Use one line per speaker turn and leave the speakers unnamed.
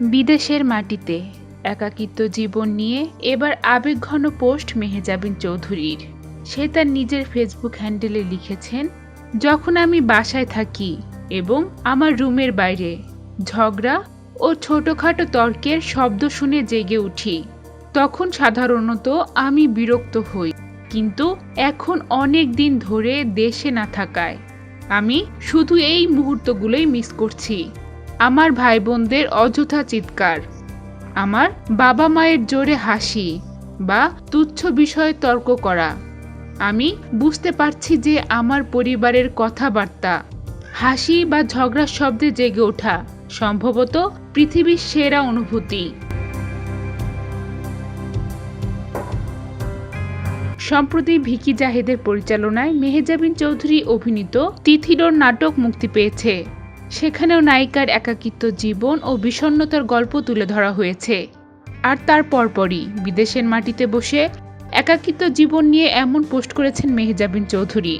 বিদেশের মাটিতে একাকিত্ব জীবন নিয়ে এবার আবেগঘন পোস্ট মেহেজাবিন চৌধুরীর। সে তার নিজের ফেসবুক হ্যান্ডেলে লিখেছেন, যখন আমি বাসায় থাকি এবং আমার রুমের বাইরে ঝগড়া ও ছোটখাটো তর্কের শব্দ শুনে জেগে উঠি, তখন সাধারণত আমি বিরক্ত হই। কিন্তু এখন অনেক দিন ধরে দেশে না থাকায় আমি শুধু এই মুহূর্তগুলোই মিস করছি। আমার ভাই বোনদের অযথা চিৎকার। আমার বাবা মায়ের জোরে হাসি বা তুচ্ছ বিষয়ে তর্ক করা। আমি বুঝতে পারছি যে আমার পরিবারের কথাবার্তা, হাসি বা ঝগড়ার শব্দে জেগে ওঠা সম্ভবত পৃথিবীর সেরা অনুভূতি। সম্প্রতি ভিকি জাহেদের পরিচালনায় মেহেজাবিন চৌধুরী অভিনীত তিথিডোর নাটক মুক্তি পেয়েছে। সেখানেও নায়িকার একাকিত্ব জীবন ও বিষণ্ণতার গল্প তুলে ধরা হয়েছে। আর তার পরপরই বিদেশের মাটিতে বসে একাকিত্ব জীবন নিয়ে এমন পোস্ট করেছেন মেহজাবিন চৌধুরী।